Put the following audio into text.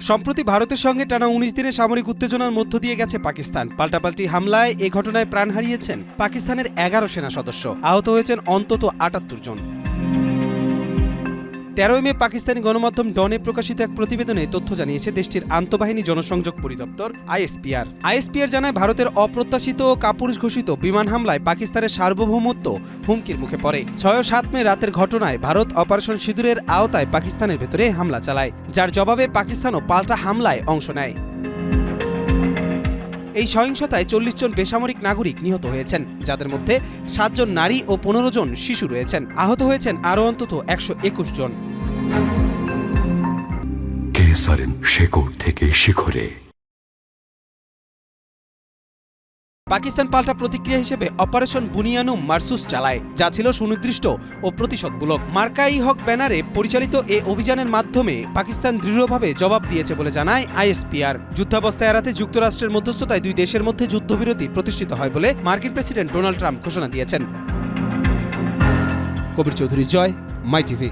সম্প্রতি ভারতের সঙ্গে টানা উনিশ দিনের সামরিক উত্তেজনার মধ্য দিয়ে গেছে পাকিস্তান। পাল্টাপাল্টি হামলায় এ ঘটনায় প্রাণ হারিয়েছেন পাকিস্তানের এগারো সেনা সদস্য। আহত হয়েছেন অন্তত আটাত্তর জন। তেরোই মে পাকিস্তানি গণমাধ্যম ডনে প্রকাশিত এক প্রতিবেদনে তথ্য জানিয়েছে দেশটির আন্তঃবাহিনী জনসংযোগ পরিদপ্তর, আইএসপিআর। আইএসপিআর জানায়, ভারতের অপ্রত্যাশিত ও কাপুরুষ ঘোষিত বিমান হামলায় পাকিস্তানের সার্বভৌমত্ব হুমকির মুখে পড়ে। ছয় সাত মে রাতের ঘটনায় ভারত অপারেশন সিঁদুরের আওতায় পাকিস্তানের ভেতরে হামলা চালায়, যার জবাবে পাকিস্তানও পাল্টা হামলায় অংশ নেয়। এই সহিংসতায় চল্লিশ জন বেসামরিক নাগরিক নিহত হয়েছেন, যাদের মধ্যে সাতজন নারী ও পনেরো জন শিশু রয়েছেন। আহত হয়েছেন আরও অন্তত একশো একুশ জন। কেসারেন শেকড় থেকে শিখরে। পাকিস্তান পাল্টা প্রতিক্রিয়া হিসেবে অপারেশন বুনিয়ানুম মারসুস চালায়, যা ছিল সুনির্দিষ্ট ও প্রতিশোধমূলক। মার্কাই হক ব্যানারে পরিচালিত এ অভিযানের মাধ্যমে পাকিস্তান দৃঢ়ভাবে জবাব দিয়েছে বলে জানায় আইএসপিআর। যুদ্ধাবস্থা এড়াতে যুক্তরাষ্ট্রের মধ্যস্থতায় দুই দেশের মধ্যে যুদ্ধবিরতি প্রতিষ্ঠিত হয় বলে মার্কিন প্রেসিডেন্ট ডোনাল্ড ট্রাম্প ঘোষণা দিয়েছেন। Kabir Chowdhury, Joy, my TV.